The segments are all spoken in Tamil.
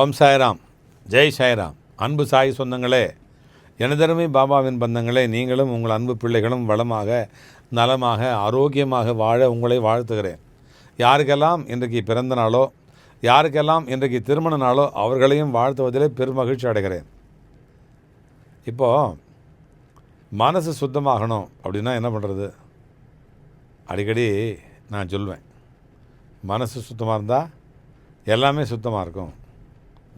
ஓம் சாய்ராம். ஜெய் சாய்ராம். அன்பு சாய் சொந்தங்களே எனதருமை பாபாவின் பந்தங்களே நீங்களும் உங்கள் அன்பு பிள்ளைகளும் வளமாக நலமாக ஆரோக்கியமாக வாழ உங்களை வாழ்த்துகிறேன். யாருக்கெல்லாம் இன்றைக்கு பிறந்த நாளோ யாருக்கெல்லாம் இன்றைக்கு திருமண நாளோ அவர்களையும் வாழ்த்துவதிலே பெருமகிழ்ச்சி அடைகிறேன். இப்போது மனசு சுத்தமாகணும் அப்படின்னா என்ன பண்ணுறது அடிக்கடி நான் சொல்லுவேன் மனசு சுத்தமாக இருந்தால் எல்லாமே சுத்தமாக இருக்கும்.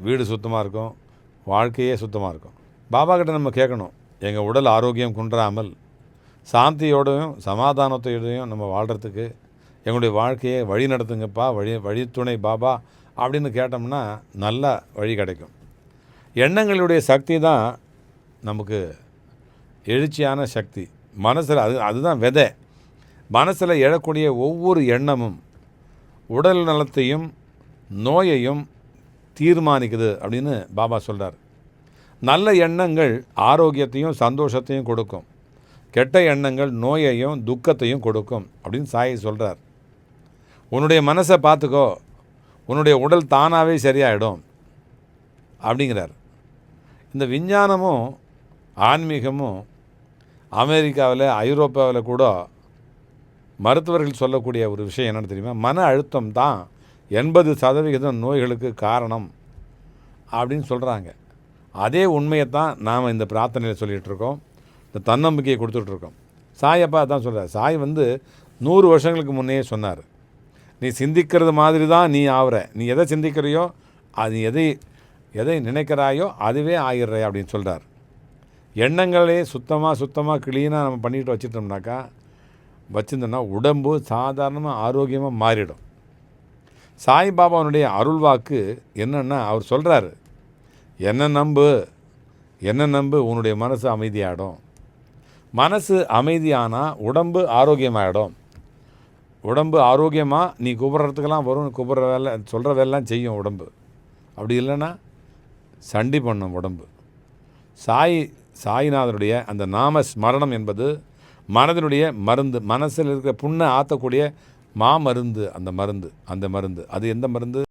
வீடு சுத்தமாக இருக்கும் வாழ்க்கையே சுத்தமாக இருக்கும். பாபா கிட்ட நம்ம கேட்கணும் எங்கள் உடல் ஆரோக்கியம் குன்றாமல் சாந்தியோடையும் சமாதானத்தோடையும் நம்ம வாழ்கிறதுக்கு எங்களுடைய வாழ்க்கையை வழி நடத்துங்கப்பா வழி வழித்துணை பாபா அப்படின்னு கேட்டோம்னா நல்ல வழி கிடைக்கும். எண்ணங்களுடைய சக்தி தான் நமக்கு எழுச்சியான சக்தி. மனசில் அது அதுதான் விதை. மனசில் எழக்கூடிய ஒவ்வொரு எண்ணமும் உடல் நலத்தையும் நோயையும் தீர்மானிக்குது அப்படின்னு பாபா சொல்கிறார் நல்ல எண்ணங்கள் ஆரோக்கியத்தையும் சந்தோஷத்தையும் கொடுக்கும். கெட்ட எண்ணங்கள் நோயையும் துக்கத்தையும் கொடுக்கும் அப்படின்னு சாயை சொல்கிறார் உன்னுடைய மனசை பார்த்துக்கோ. உன்னுடைய உடல் தானாகவே சரியாயிடும் அப்படிங்கிறார். இந்த விஞ்ஞானமும் ஆன்மீகமும் அமெரிக்காவில் ஐரோப்பாவில் கூட மருத்துவர்கள் சொல்லக்கூடிய ஒரு விஷயம் என்னென்னு தெரியுமா? மன அழுத்தம் தான் எண்பது சதவிகிதம் நோய்களுக்கு காரணம் அப்படின்னு சொல்கிறாங்க அதே உண்மையை தான் நாம் இந்த பிரார்த்தனையில் சொல்லிகிட்ருக்கோம் இந்த தன்னம்பிக்கையை கொடுத்துட்ருக்கோம் சாயப்பா தான் சொல்கிறார் சாய் வந்து நூறு வருஷங்களுக்கு முன்னே சொன்னார். நீ சிந்திக்கிறது மாதிரி தான் நீ ஆகிற நீ எதை சிந்திக்கிறையோ அது எதை எதை நினைக்கிறாயோ அதுவே ஆகிடுற அப்படின்னு சொல்கிறார் எண்ணங்களே சுத்தமாக சுத்தமாக க்ளீனாக நம்ம பண்ணிட்டு வச்சிட்டோம்னாக்கா வச்சுருந்தோம்னா உடம்பு சாதாரணமாக ஆரோக்கியமாக மாறிடும். சாய்பாபாவுடைய அருள்வாக்கு என்னென்னா அவர் சொல்கிறாரு என்ன நம்பு? என்ன நம்பு? உன்னுடைய மனசு அமைதியாகிடும் மனசு அமைதியானால் உடம்பு ஆரோக்கியமாகிடும் உடம்பு ஆரோக்கியமாக நீ குபுறத்துக்கெல்லாம் வரும் குபுற வேலை சொல்கிற வேலைலாம் செய்யும் உடம்பு. அப்படி இல்லைன்னா சண்டி பண்ணும் உடம்பு. சாய் சாய்நாதனுடைய அந்த நாம ஸ்மரணம் என்பது மனதினுடைய மருந்து மனசில் இருக்கிற புண்ணை ஆற்றக்கூடிய மாமருந்து அந்த மருந்து அந்த மருந்து. அது எந்த மருந்து?